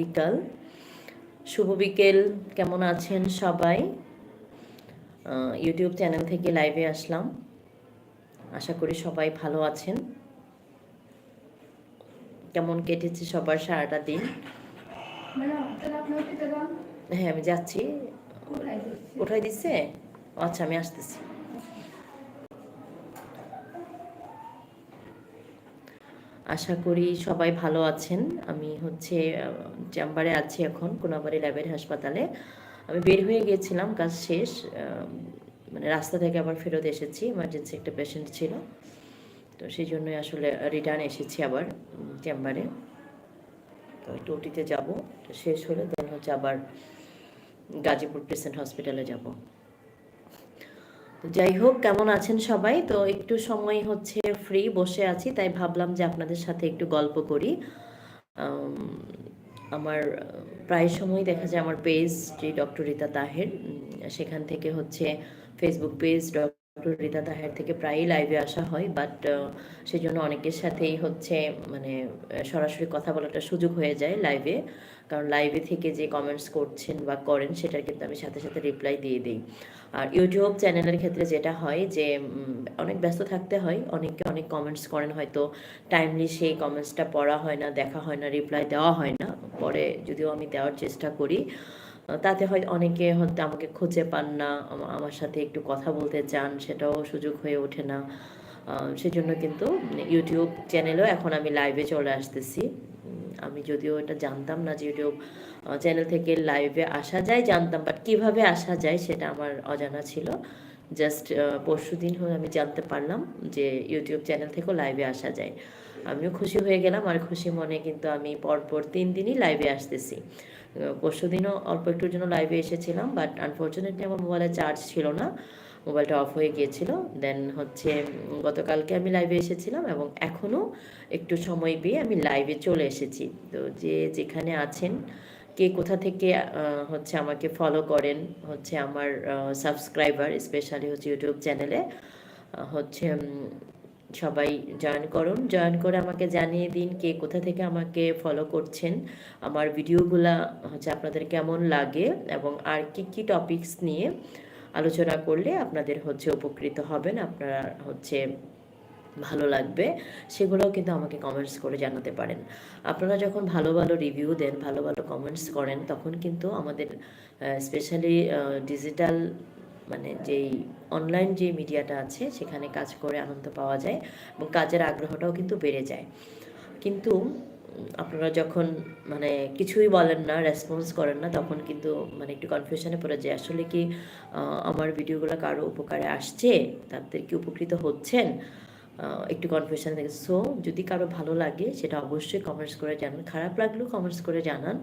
বিকাল। শুভ বিকেল কেমন আছেন সবাই? ইউটিউব চ্যানেল থেকে লাইভে আসলাম। আশা করি সবাই ভালো আছেন। কেমন কেটেছে সবার সারাটা দিন? হ্যাঁ আমি যাচ্ছি। কোথায় দিচ্ছে? আচ্ছা আমি আসতেছি। আশা করি সবাই ভালো আছেন। আমি হচ্ছে চেম্বারে আছি এখন, কোনাবাড়ি ল্যাবের হাসপাতালে। আমি বের হয়ে গিয়েছিলাম, কাজ শেষ মানে রাস্তা থেকে আবার ফেরত এসেছি ইমার্জেন্সি একটা পেশেন্ট ছিল। তো সেই জন্যই আসলে রিটার্ন এসেছি আবার চেম্বারে। তো একটু ওটিতে যাব, শেষ হলে দেন হচ্ছে আবার গাজীপুর প্রেসেন্ট হসপিটালে যাব। যাই হোক, কেমন আছেন সবাই? তো একটু সময় হচ্ছে ফ্রি বসে আছি, তাই ভাবলাম যে আপনাদের সাথে একটু গল্প করি। আমার, প্রায় সময় দেখা যায় আমার পেজ যে ডক্টর রীতা তাহের সেখান থেকে হচ্ছে Facebook page doctor Rita Taher থেকে প্রায়ই লাইভে আসা হয় বাট সেই জন্য অনেকের সাথেই হচ্ছে মানে সরাসরি কথা বলাটা সুযোগ হয়ে যায় লাইভে কারণ লাইভে থেকে যে কমেন্টস করছেন বা করেন, সেটার কিন্তু আমি সাথে সাথে রিপ্লাই দিয়ে দিই। আর ইউটিউব চ্যানেলের ক্ষেত্রে যেটা হয় যে অনেক ব্যস্ত থাকতে হয় অনেকে অনেক কমেন্টস করেন, হয়তো টাইমলি সেই কমেন্টসটা পড়া হয় না, দেখা হয় না রিপ্লাই দেওয়া হয় না। পরে যদিও আমি দেওয়ার চেষ্টা করি তাতে হয় অনেকে হয়তো আমাকে খুঁজে পান না আমার সাথে একটু কথা বলতে চান, সেটাও সুযোগ হয়ে ওঠে না। সেজন্য কিন্তু ইউটিউব চ্যানেলেও এখন আমি লাইভে চলে আসতেছি। আমি যদিও এটা জানতাম না যে ইউটিউব চ্যানেল থেকে লাইভে আসা যায়, জানতাম বাট কীভাবে আসা যায় সেটা আমার অজানা ছিল। জাস্ট পরশু দিন হয়ে আমি জানতে পারলাম যে ইউটিউব চ্যানেল থেকেও লাইভে আসা যায়। আমিও খুশি হয়ে গেলাম আর খুশি মনে কিন্তু আমি পরপর তিন দিনই লাইভে আসতেছি। পরশু দিনও অল্প একটুর জন্য লাইভে এসেছিলাম বাট আনফর্চুনেটলি আমার মোবাইলে চার্জ ছিল না মোবাইলটা অফ হয়ে গিয়েছিল। দেন হচ্ছে গতকালকে আমি লাইভে এসেছিলাম এবং এখনও একটু সময় পেয়ে আমি লাইভে চলে এসেছি। তো যে যেখানে আছেন, কে কোথা থেকে হচ্ছে আমাকে ফলো করেন, হচ্ছে আমার সাবস্ক্রাইবার স্পেশালি হচ্ছে ইউটিউব চ্যানেলে হচ্ছে সবাই জয়েন করুন। জয়েন করে আমাকে জানিয়ে দিন কে কোথা থেকে আমাকে ফলো করছেন। আমার ভিডিওগুলা হচ্ছে আপনাদের কেমন লাগে এবং আর কি কি টপিকস নিয়ে আলোচনা করলে আপনাদের হচ্ছে উপকৃত হবেন, আপনারা হচ্ছে ভালো লাগবে, সেগুলোও কিন্তু আমাকে কমেন্টস করে জানাতে পারেন। আপনারা যখন ভালো ভালো রিভিউ দেন, ভালো ভালো কমেন্টস করেন, তখন কিন্তু আমাদের স্পেশালি ডিজিটাল মানে যেই অনলাইন যে মিডিয়াটা আছে, সেখানে কাজ করে আনন্দ পাওয়া যায় এবং কাজের আগ্রহটাও কিন্তু বেড়ে যায়। কিন্তু আপনারা যখন মানে কিছুই বলেন না রেসপন্স করেন না, তখন কিন্তু মানে একটু কনফিউশনে পড়ে যায়, আসলে কি আমার ভিডিওগুলো কারও উপকারে আসছে? তাদের কি উপকৃত হচ্ছেন? একটু কনফিউশন থাকে সো যদি কারও ভালো লাগে, সেটা অবশ্যই কমেন্টস করে জানান। খারাপ লাগলেও কমেন্টস করে জানান।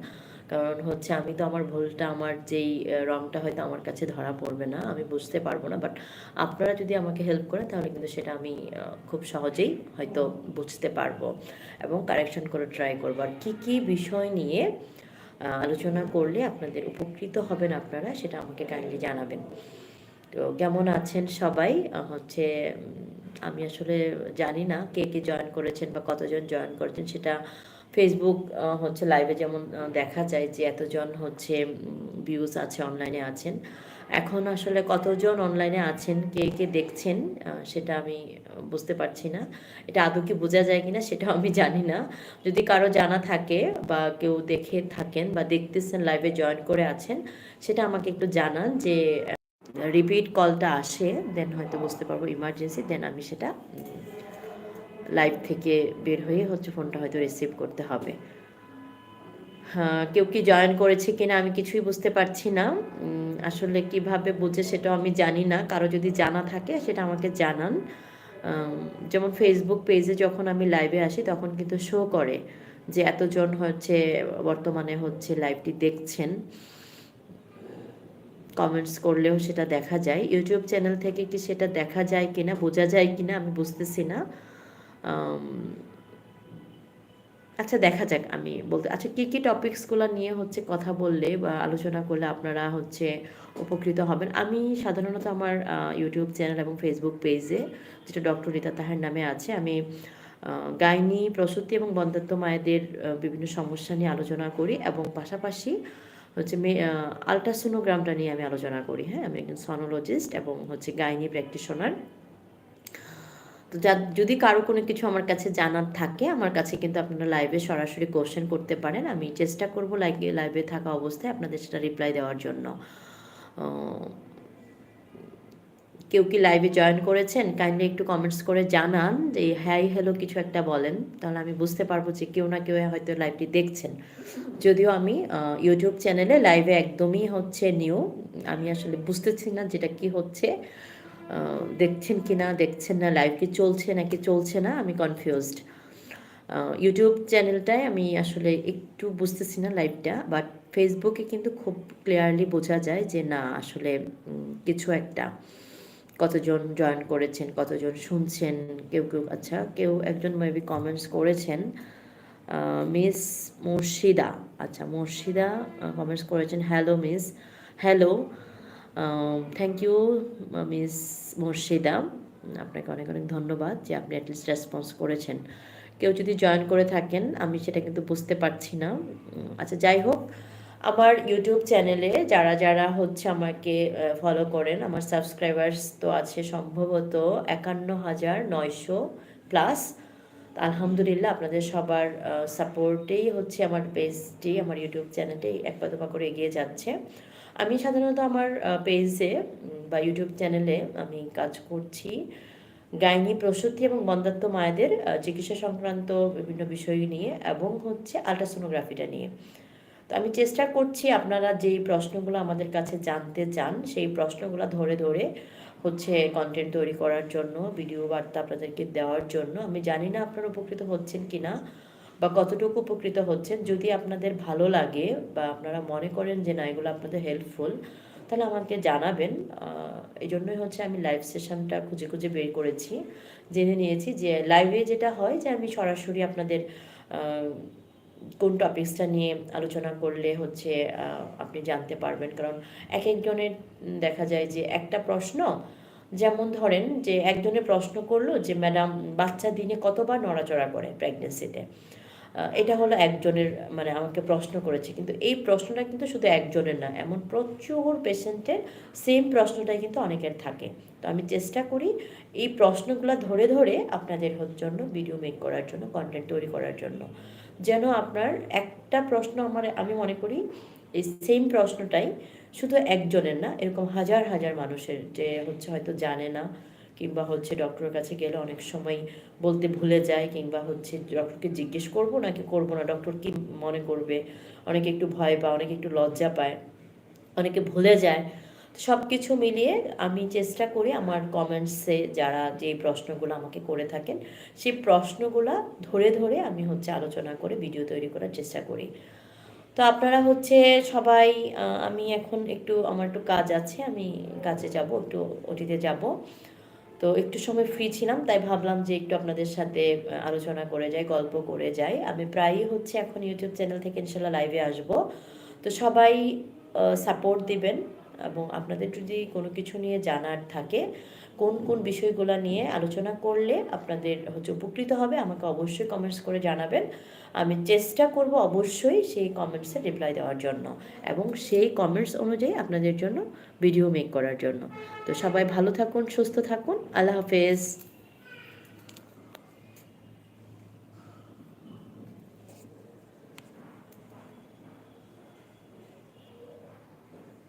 কারণ হচ্ছে আমি তো আমার ভুলটা, আমার যেই রংটা হয়তো আমার কাছে ধরা পড়বে না, আমি বুঝতে পারব না বাট আপনারা যদি আমাকে হেল্প করেন, তাহলে কিন্তু সেটা আমি খুব সহজেই হয়তো বুঝতে পারব এবং কারেকশন করে ট্রাই করব। আর কী কী বিষয় নিয়ে আলোচনা করলে আপনাদের উপকৃত হবেন আপনারা, সেটা আমাকে কাইন্ডলি জানাবেন। তো কেমন আছেন সবাই? হচ্ছে আমি আসলে জানি না কে কে জয়েন করেছেন বা কতজন জয়েন করেছেন, সেটা ফেসবুক হচ্ছে লাইভে যেমন দেখা যায় যে এতজন হচ্ছে ভিউজ আছে অনলাইনে আছেন। এখন আসলে কতজন অনলাইনে আছেন, কে কে দেখছেন সেটা আমি বুঝতে পারছি না। এটা আদৌ কি বোঝা যায় কিনা সেটাও আমি জানি না। যদি কারও জানা থাকে বা কেউ দেখে থাকেন বা দেখতেছেন লাইভে জয়েন করে আছেন, সেটা আমাকে একটু জানান যে রিপিট কলটা আসে দেন হয়তো বুঝতে পারব ইমার্জেন্সি দেন আমি সেটা লাইভ থেকে বের হয়ে হচ্ছে ফোনটা হয়তো রিসিভ করতে হবে। হ্যাঁ কেউ কি জয়েন করেছে কিনা আমি কিছুই বুঝতে পারছি না। আসলে কীভাবে বুঝে সেটাও আমি জানি না। কারও যদি জানা থাকে সেটা আমাকে জানান। যেমন ফেসবুক পেজে যখন আমি লাইভে আসি তখন কিন্তু শো করে যে এতজন হচ্ছে বর্তমানে হচ্ছে লাইভটি দেখছেন। কমেন্টস করলেও সেটা দেখা যায়। ইউটিউব চ্যানেল থেকে কি সেটা দেখা যায় কিনা, বোঝা যায় কিনা আমি বুঝতেছি না। আচ্ছা দেখা যাক আমি বলতে আচ্ছা কী কী টপিকসগুলো নিয়ে হচ্ছে কথা বললে বা আলোচনা করলে আপনারা হচ্ছে উপকৃত হবেন? আমি সাধারণত আমার ইউটিউব চ্যানেল এবং ফেসবুক পেজে যেটা ডক্টর রীতা তাহার নামে আছে, আমি গাইনি, প্রসূতি এবং বন্ধাত্ম মায়েদের বিভিন্ন সমস্যা নিয়ে আলোচনা করি এবং পাশাপাশি হচ্ছে মে আলট্রাসোনোগ্রামটা নিয়ে আমি আলোচনা করি হ্যাঁ? আমি একজন সনোলজিস্ট এবং হচ্ছে গাইনি প্র্যাকটিশনার তো যা, যদি কারও কোনো কিছু আমার কাছে জানার থাকে, আমার কাছে কিন্তু আপনারা লাইভে সরাসরি কোশ্চেন করতে পারেন। আমি চেষ্টা করব লাইভে লাইভে থাকা অবস্থায় আপনাদের সেটা রিপ্লাই দেওয়ার জন্য। কেউ কি লাইভে জয়েন করেছেন? কাইন্ডলি একটু কমেন্টস করে জানান যে হ্যাই হ্যালো কিছু একটা বলেন। তাহলে আমি বুঝতে পারব যে কেউ না কেউ হয়তো লাইভটি দেখছেন। যদিও আমি ইউটিউব চ্যানেলে লাইভে একদমই হচ্ছে নিউ আমি আসলে বুঝতেছি না যেটা কি হচ্ছে। দেখছেন কি না, দেখছেন না লাইভ কি চলছে নাকি চলছে না, আমি কনফিউজড ইউটিউব চ্যানেলটায় আমি আসলে একটু বুঝতেছি না লাইভটা বাট ফেসবুকে কিন্তু খুব ক্লিয়ারলি বোঝা যায় যে না, আসলে কিছু একটা। কতজন জয়েন করেছেন, কতজন শুনছেন, কেউ কেউ আচ্ছা কেউ একজন মেবি কমেন্টস করেছেন মিস মুর্শিদা আচ্ছা মুর্শিদা কমেন্টস করেছেন hello miss hello thank you miss Murshida আপনাকে অনেক অনেক ধন্যবাদ যে আপনি অ্যাটলিস্ট রেসপন্স করেছেন। কেউ যদি জয়েন করে থাকেন, আমি সেটা কিন্তু বুঝতে পারছি না। আচ্ছা যাই হোক, আমার ইউটিউব চ্যানেলে যারা যারা হচ্ছে আমাকে ফলো করেন, আমার সাবস্ক্রাইবার্স তো আছে সম্ভবত একান্ন হাজার নয়শো প্লাস আলহামদুলিল্লাহ, আপনাদের সবার সাপোর্টেই হচ্ছে আমার পেজটি আমার ইউটিউব চ্যানেলটি এক পা দুপা করে এগিয়ে যাচ্ছে। আমি সাধারণত আমার পেজে বা ইউটিউব চ্যানেলে আমি কাজ করছি। গাইনি প্রসূতি এবং বন্ধাত্ম মায়েদের চিকিৎসা সংক্রান্ত বিভিন্ন বিষয় নিয়ে এবং হচ্ছে আলট্রাসোনোগ্রাফিটা নিয়ে। তো আমি চেষ্টা করছি আপনারা যেই প্রশ্নগুলো আমাদের কাছে জানতে চান, সেই প্রশ্নগুলো ধরে ধরে হচ্ছে কন্টেন্ট তৈরি করার জন্য ভিডিও বার্তা আপনাদেরকে দেওয়ার জন্য। আমি জানি না আপনারা উপকৃত হচ্ছেন কি না বা কতটুকু উপকৃত হচ্ছেন, যদি আপনাদের ভালো লাগে বা আপনারা মনে করেন যে না, এগুলো আপনাদের হেল্পফুল তাহলে আমাকে জানাবেন। এই জন্যই হচ্ছে আমি লাইভ সেশনটা খুঁজে খুঁজে বের করেছি। জেনে নিয়েছি যে লাইভে যেটা হয় যে, আমি সরাসরি আপনাদের কোন টপিক্সটা নিয়ে আলোচনা করলে হচ্ছে আপনি জানতে পারবেন। কারণ এক একজনের দেখা যায় যে একটা প্রশ্ন, যেমন ধরেন যে একজনের প্রশ্ন করল যে, ম্যাডাম, বাচ্চা দিনে কতবার নড়াচড়া করে প্রেগনেন্সিতে এটা হলো একজনের মানে আমাকে প্রশ্ন করেছে। কিন্তু এই প্রশ্নটা কিন্তু শুধু একজনের না, এমন প্রচুর পেশেন্টের সেম প্রশ্নটাই কিন্তু অনেকের থাকে। তো আমি চেষ্টা করি এই প্রশ্নগুলো ধরে ধরে আপনাদের জন্য ভিডিও মেক করার জন্য কন্টেন্ট তৈরি করার জন্য। যেন আপনার একটা প্রশ্ন আমার, আমি মনে করি এই সেম প্রশ্নটাই শুধু একজনের না, এরকম হাজার হাজার মানুষের যে হচ্ছে হয়তো জানে না কিংবা হচ্ছে ডক্টরের কাছে গেলে অনেক সময় বলতে ভুলে যায় কিংবা হচ্ছে ডক্টরকে জিজ্ঞেস করব নাকি করব না? ডক্টর কি মনে করবে? অনেকে একটু ভয় পায়, অনেকে একটু লজ্জা পায়, অনেকে ভুলে যায়। সব কিছু মিলিয়ে আমি চেষ্টা করি আমার কমেন্টসে যারা যে প্রশ্নগুলো আমাকে করে থাকেন, সেই প্রশ্নগুলো ধরে ধরে আমি হচ্ছে আলোচনা করে ভিডিও তৈরি করার চেষ্টা করি। তো আপনারা হচ্ছে সবাই আমি এখন একটু, আমার একটু কাজ আছে, আমি কাজে যাব, একটু ওটিতে যাব। তো একটু সময় ফ্রি ছিলাম, তাই ভাবলাম যে একটু আপনাদের সাথে আলোচনা করে যাই, গল্প করে যাই। আমি প্রায়ই হচ্ছে এখন ইউটিউব চ্যানেল থেকে ইনশাল্লাহ লাইভে আসব। তো সবাই সাপোর্ট দিবেন। এবং আপনাদের যদি কোনো কিছু নিয়ে জানার থাকে, কোন কোন বিষয়গুলো নিয়ে আলোচনা করলে আপনাদের হচ্ছে উপকৃত হবে, আমাকে অবশ্যই কমেন্টস করে জানাবেন। আমি চেষ্টা করব অবশ্যই সেই কমেন্টসে রিপ্লাই দেওয়ার জন্য এবং সেই কমেন্টস অনুযায়ী আপনাদের জন্য ভিডিও মেক করার জন্য। তো সবাই ভালো থাকুন, সুস্থ থাকুন, আল্লাহ হাফেজ।